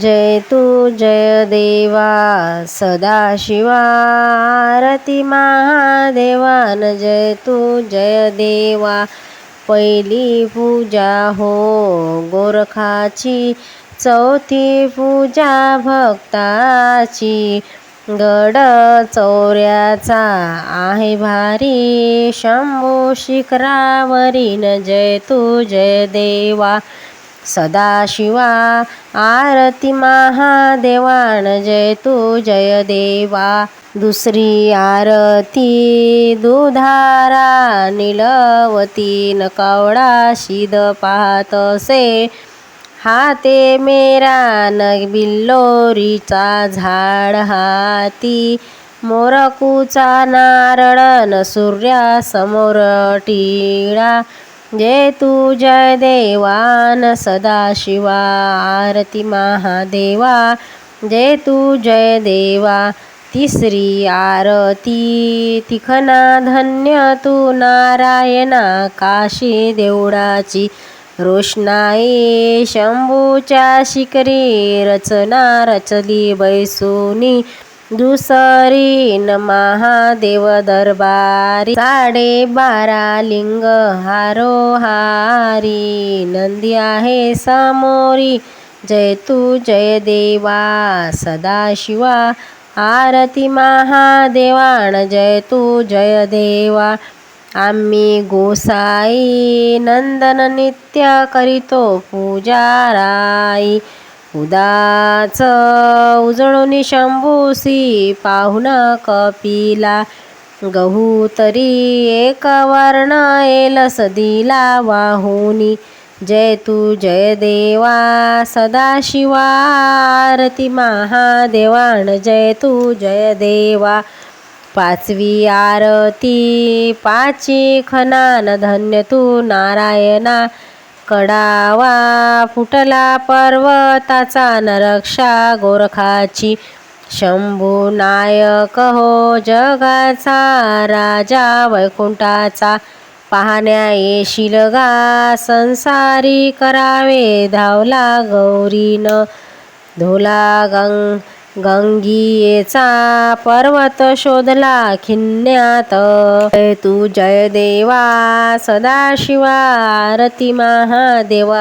जय तू जय देवा सदाशिवा आरती महादेवान. जय तू जय देवा पहिली पूजा हो गोरखाची चौथी पूजा भक्ताची. गड चौऱ्याचा आहे भारी शंभू शिखरावरीन. जय तू जय देवा सदाशिवा आरती महादेवान जय तू जय देवा. दुसरी आरती दुधारा निलवती नकवडा शिद पाहत असे. हाते मेरा न बिल्लोरीचा झाड हाती. मोरकूचा नारळ न सूर्यासमोर टिळा. जय तू जय देवान सदाशिवा आरती महादेवा. जय तू जय देवा तिसरी आरती. तिखना धन्य तू नारायणा काशी देवळाची रोषणाई. शंभूच्या शिकरी रचना रचली बैसुनी. दुसरी न महादेव दरबारी साडे बारा लिंग हारोहारी नंदी आहे समोरी जय तू जय देवा सदाशिवा आरती महादेवान जय तू जय देवा आम्ही गोसाई नंदन नित्य करीतो पूजाराई उदाच उजळून शंभूसी पाहुणा कपिला गहू तरी एक वर्ण येल सदिला वाहुनी. जय तू जय देवा सदाशिवा आरती महादेवान जय तू जय देवा. पाचवी आरती पाची खनान धन्य तू नारायणा. कडावा फुटला पर्वताचा नरक्षा गोरखाची. शंभू नायक हो जगाचा राजा वैकुंठाचा. पाहण्या येशील गा संसारी करावे धावला गौरीन. धोला गंग गंगीयेचा पर्वत शोधला खिन्यात. तू जय देवा सदाशिवा आरती महादेवा.